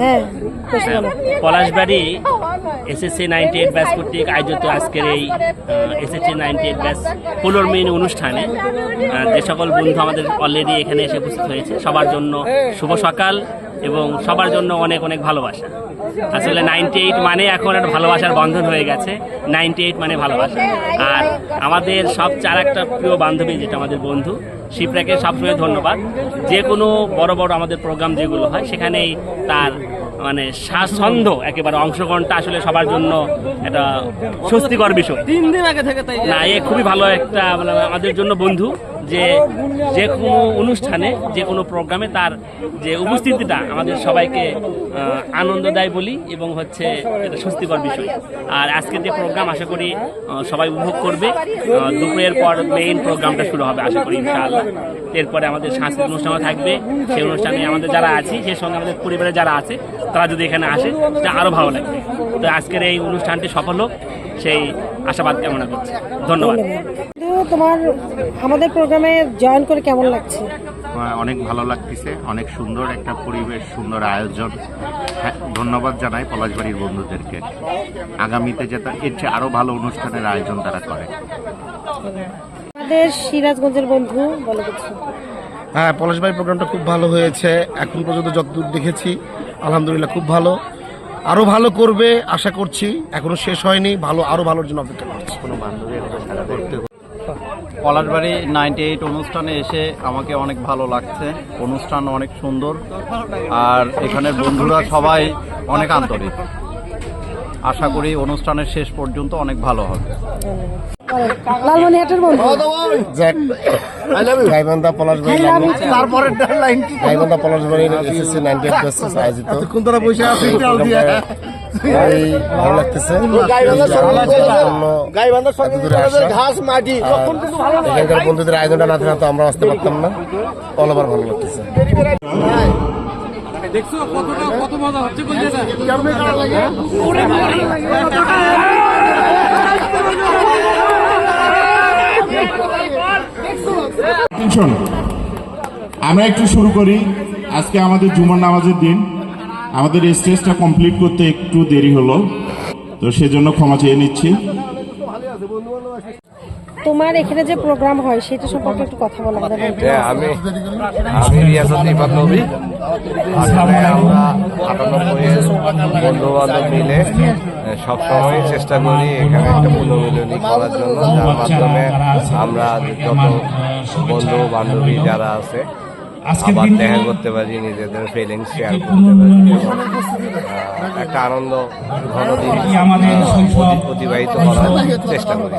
হ্যাঁ। Palashbari SSC ninety eight ব্যাস কর্তৃক আয়োজিত আজকের এই এসএসসি নাইনটি এইট ব্যাচ পুনর্মিন অনুষ্ঠানে যে সকল বন্ধু আমাদের অলরেডি এখানে এসে উপস্থিত হয়েছে, সবার জন্য শুভ সকাল। এবং সবার জন্য অনেক অনেক ভালোবাসা। আসলে নাইনটি এইট মানে এখন একটা ভালোবাসার বন্ধন হয়ে গেছে। নাইনটি এইট মানে ভালোবাসা। আর আমাদের সবচেয়ে আর একটা প্রিয় বান্ধবী যেটা আমাদের বন্ধু শিবরাকে সবসময় ধন্যবাদ। যে কোনো বড় বড় আমাদের প্রোগ্রাম যেগুলো হয় সেখানেই তার মানে স্বাচ্ছন্দ্য একেবারে অংশগ্রহণটা আসলে সবার জন্য একটা স্বস্তিকর বিষয়। তিন দিন আগে থেকে তাই না এ খুবই ভালো একটা মানে আমাদের জন্য বন্ধু। যে যে কোনো অনুষ্ঠানে, যে কোনো প্রোগ্রামে তার যে উপস্থিতিটা আমাদের সবাইকে আনন্দ দেয় বলি এবং হচ্ছে এটা স্বস্তিকর বিষয়। আর আজকের যে প্রোগ্রাম, আশা করি সবাই উপভোগ করবে। দুপুরের পর মেইন প্রোগ্রামটা শুরু হবে, আশা করি, ইনশাআল্লাহ। এরপরে আমাদের সাংস্কৃতিক অনুষ্ঠানও থাকবে। সেই অনুষ্ঠানে আমাদের যারা আছি, সেই সঙ্গে আমাদের পরিবারে যারা আছে, তারা যদি এখানে আসে তা আরও ভালো লাগবে। তো আজকের এই অনুষ্ঠানটি সফল হোক, সেই আশাবাদ কামনা করছি। ধন্যবাদ। তোমার আমাদের প্রোগ্রামে জয়েন করে কেমন লাগছে? অনেক ভালো লাগতেছে অনেক সুন্দর একটা পরিবেশ সুন্দর আয়োজন। হ্যাঁ, ধন্যবাদ জানাই পলাশবাড়ির বন্ধুদেরকে। আগামীতে যাতে এর চেয়ে আরও ভালো অনুষ্ঠানের আয়োজন তারা করে। আমাদের সিরাজগঞ্জের বন্ধু বলো কিছু। হ্যাঁ পলাশবাড়ি প্রোগ্রামটা খুব ভালো হয়েছে। এখন পর্যন্ত যতদূর দেখেছি আলহামদুলিল্লাহ খুব ভালো। আরও ভালো করবে আশা করছি। এখনও শেষ হয়নি ভালো আরও ভালোর জন্য অপেক্ষা করছি। কোনো বান্ধবী করতে পলাশবাড়ি নাইনটি এইট অনুষ্ঠানে এসে আমাকে অনেক ভালো লাগছে। অনুষ্ঠান অনেক সুন্দর। আর এখানে বন্ধুরা সবাই অনেক আন্তরিক। আশা করি অনুষ্ঠানের শেষ পর্যন্ত অনেক ভালো হবে। লালমনিহাটের বন্ধু যাক গাইবান্ধা পলাশবাড়ি তারপরে গাইবান্ধা পলাশবাড়ির এসএসসি নাইনটি এইট ব্যাচেস আয়োজিত কোন তারা বসে আছে এই ভালো লাগতেছে ঘাস মাটি এখানকার বন্ধুদের আয়োজনটা না থাকলে তো আমরা আসতে পারতাম না অল ওভার ভালো লাগতেছে দেখছ কতটা কত মজা হচ্ছে টেনশন আমরা একটু শুরু করি। আজকে আমাদের জুমার নামাজের দিন। আমাদের স্টেজটা কমপ্লিট করতে একটু দেরি হলো। তো সেজন্য ক্ষমা চেয়ে নিচ্ছি। তোমার এখানে যে প্রোগ্রাম হয় সেটা সম্পর্কে একটু কথা বলা আমাদের আমি আমি রিয়াসত নবী আমরা আটানব্বই বন্ধু বান্ধব মিলে সবসময় চেষ্টা করি এখানে একটা পুনর্মিলনী করার জন্য যার মাধ্যমে আমরা যত বন্ধু বান্ধবী যারা আছে আবার দেখা করতে পারি নিজেদের ফিলিংস শেয়ার করতে পারি। একটা আনন্দ ঘন দিন অতিবাহিত করার চেষ্টা করি।